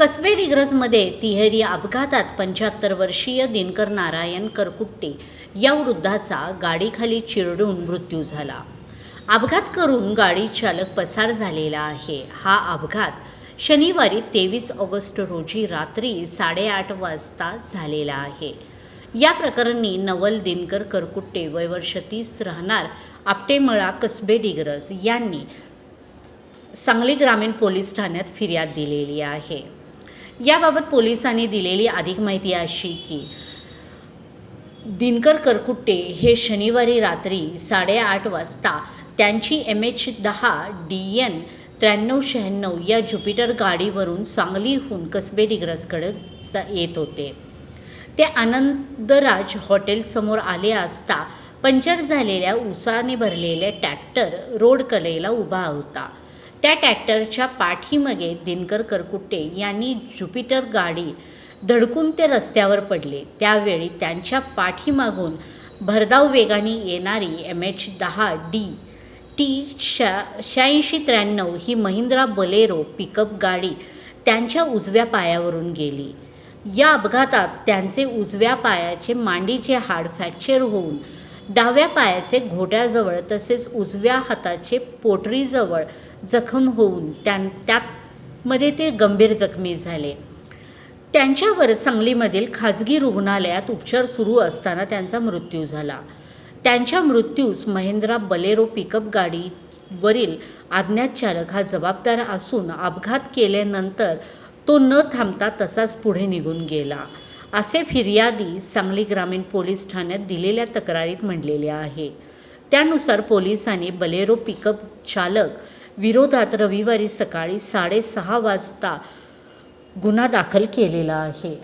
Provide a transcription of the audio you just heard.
कसबे डिग्रजमध्ये तिहेरी अपघातात पंच्याहत्तर वर्षीय दिनकर नारायण करकुट्टे या वृद्धाचा गाडीखाली चिरडून मृत्यू झाला. अपघात करून गाडी चालक पसार झालेला आहे. हा अपघात शनिवारी तेवीस ऑगस्ट रोजी रात्री साडेआठ वाजता झालेला आहे. या प्रकरणी नवल दिनकर करकुट्टे वय वर्ष तीस राहणार आपटेमळा कसबे डिग्रज यांनी सांगली ग्रामीण पोलीस ठाण्यात फिर्याद दिलेली आहे. याबाबत पोलिसांनी दिलेली अधिक माहिती अशी की दिनकर करकुट्टे हे शनिवारी रात्री साडेआठ वाजता त्यांची एम एच दहा डी एन त्र्याण्णव शहाण्णव या ज्युपिटर गाडीवरून सांगलीहून कसबे डिग्रसकडे येत होते. ते आनंदराज हॉटेलसमोर आले असता पंक्चर झालेल्या उसाने भरलेल्या ट्रॅक्टर रोड कलेला उभा होता. त्या ट्रॅक्टरच्या पाठीमागे दिनकर करकुट्टे यांनी ज्युपिटर गाडी धडकून ते रस्त्यावर पडले. त्यावेळी त्यांच्या पाठीमागून भरधाव वेगाने येणारी एम एच दहा डी टी शा शहाऐंशी त्र्याण्णव ही महिंद्रा बलेरो पिकअप गाडी त्यांच्या उजव्या पायावरून गेली. या अपघातात त्यांचे उजव्या पायाचे मांडीचे हाड फ्रॅक्चर होऊन डाव्या पायाचे घोट्याजवळ तसेच उजव्या हाताचे पोटरीजवळ जखम होऊन त्यां त्यामध्ये ते गंभीर जखमी झाले. त्यांच्यावर सांगलीमधील खाजगी रुग्णालयात उपचार सुरू असताना त्यांचा मृत्यू झाला. त्यांच्या मृत्यूस महेंद्रा बलेरो पिकअप गाडीवरील अज्ञात चालक हा जबाबदार असून अपघात केल्यानंतर तो न थांबता तसाच पुढे निघून गेला. असे फिर्यादी सांगली ग्रामीण पोलीस ठाण्यात दिलेल्या तक्रारीत म्हटलेले आहे. त्यानुसार पोलिसांनी बलेरो पिकअप चालक विरोधात रविवारी सकाळी साडेसहा वाजता गुन्हा दाखल केलेला आहे.